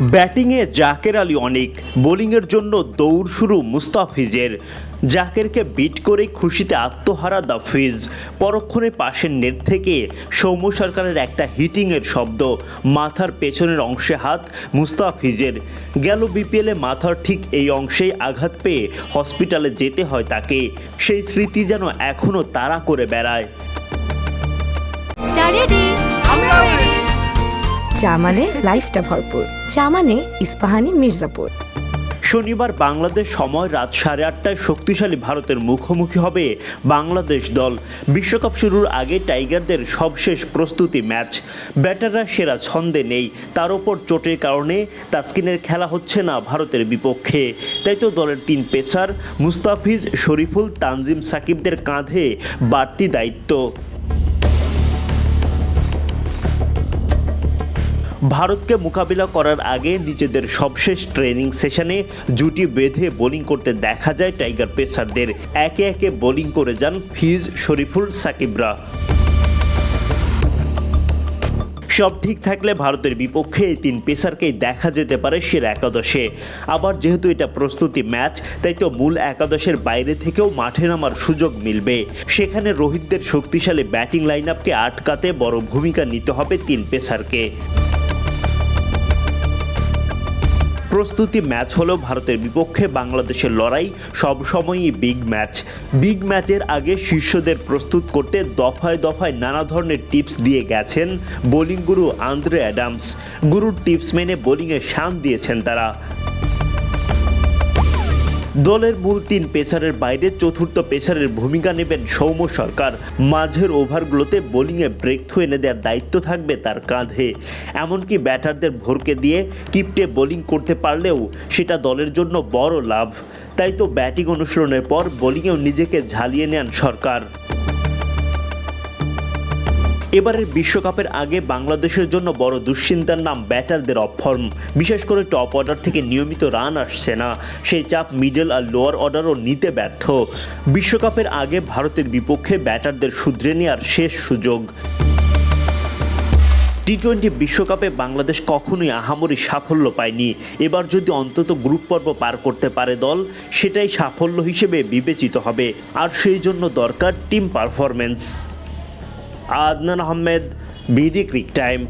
ব্যাটিংয়ে জাকের আলী অনেক, বোলিংয়ের জন্য দৌড় শুরু মুস্তাফিজের। জাকেরকে বিট করেই খুশিতে আত্মহারা দাফিজ পরক্ষণে পাশের নেট থেকে সৌম্য সরকারের একটা হিটিংয়ের শব্দ, মাথার পেছনের অংশে হাত মুস্তাফিজের। গেল বিপিএলে মাথার ঠিক এই অংশেই আঘাত পেয়ে হসপিটালে যেতে হয় তাকে। সেই স্মৃতি যেন এখনও তাড়া করে বেড়ায়। চা রেডি আমরাও রেডি মানে লাইফটা ভরপুর। চা মানে ইস্পাহানি মির্জাপুর। শনিবার বাংলাদেশ সময় রাত সাড়ে আটটায় শক্তিশালী ভারতের মুখোমুখি হবে বাংলাদেশ দল। বিশ্বকাপ শুরুর আগে টাইগারদের সবশেষ প্রস্তুতি ম্যাচ। ব্যাটাররা সেরা ছন্দে নেই, তার ওপর চোটের কারণে তাস্কিনের খেলা হচ্ছে না ভারতের বিপক্ষে। তাই তো দলের তিন পেসার মুস্তাফিজ, শরীফুল, তানজিম সাকিবদের কাঁধে বাড়তি দায়িত্ব। ভারতকে মোকাবিলা করার আগে নিজেদের সবশেষ ট্রেনিং সেশনে জুটি বেঁধে বোলিং করতে দেখা যায় টাইগার পেসারদের একে একে বোলিং করে যান ফিজ শরীফুল সাকিবরা। সব ঠিক থাকলে ভারতের বিপক্ষে এই তিন পেসারকেই দেখা যেতে পারে সেরা একাদশে। আবার যেহেতু এটা প্রস্তুতি ম্যাচ তাই তো মূল একাদশের বাইরে থেকেও মাঠে নামার সুযোগ মিলবে। সেখানে রোহিতদের শক্তিশালী ব্যাটিং লাইন আপকে আটকাতে বড় ভূমিকা নিতে হবে তিন পেসারকে প্রস্তুতি ম্যাচ হলো ভারতের বিপক্ষে বাংলাদেশের লড়াই সবসময়ই বিগ ম্যাচ বিগ ম্যাচের আগে শিষ্যদের প্রস্তুত করতে দফায় দফায় নানা ধরনের টিপস দিয়ে গেছেন বোলিং গুরু আন্দ্রে অ্যাডামস গুরুর টিপস মেনে বোলিংয়ে শান দিয়েছেন তারা। দলের মূল তিন পেসারের বাইরে চতুর্থ পেসারের ভূমিকা নেবেন সৌম্য সরকার। মাঝের ওভারগুলোতে বোলিংয়ে ব্রেক থ্রু এনে দেওয়ার দায়িত্ব থাকবে তার কাঁধে। এমনকি ব্যাটারদের ভরকে দিয়ে কিপটে বোলিং করতে পারলেও সেটা দলের জন্য বড় লাভ। তাই তো ব্যাটিং অনুশীলনের পর বোলিংয়েও নিজেকে ঝালিয়ে নেন সরকার। এবারের বিশ্বকাপের আগে বাংলাদেশের জন্য বড় দুশ্চিন্তার নাম ব্যাটারদের অফ ফর্ম বিশেষ করে টপ অর্ডার থেকে নিয়মিত রান আসছে না। সেই চাপ মিডল আর লোয়ার অর্ডারও নিতে ব্যর্থ। বিশ্বকাপের আগে ভারতের বিপক্ষে ব্যাটারদের শুধরে নেওয়ার শেষ সুযোগ। টি টোয়েন্টি বিশ্বকাপে বাংলাদেশ কখনোই আহামরি সাফল্য পায়নি। এবার যদি অন্তত গ্রুপ পর্ব পার করতে পারে দল, সেটাই সাফল্য হিসেবে বিবেচিত হবে। আর সেই জন্য দরকার team performance Adnan Ahmed BD cric time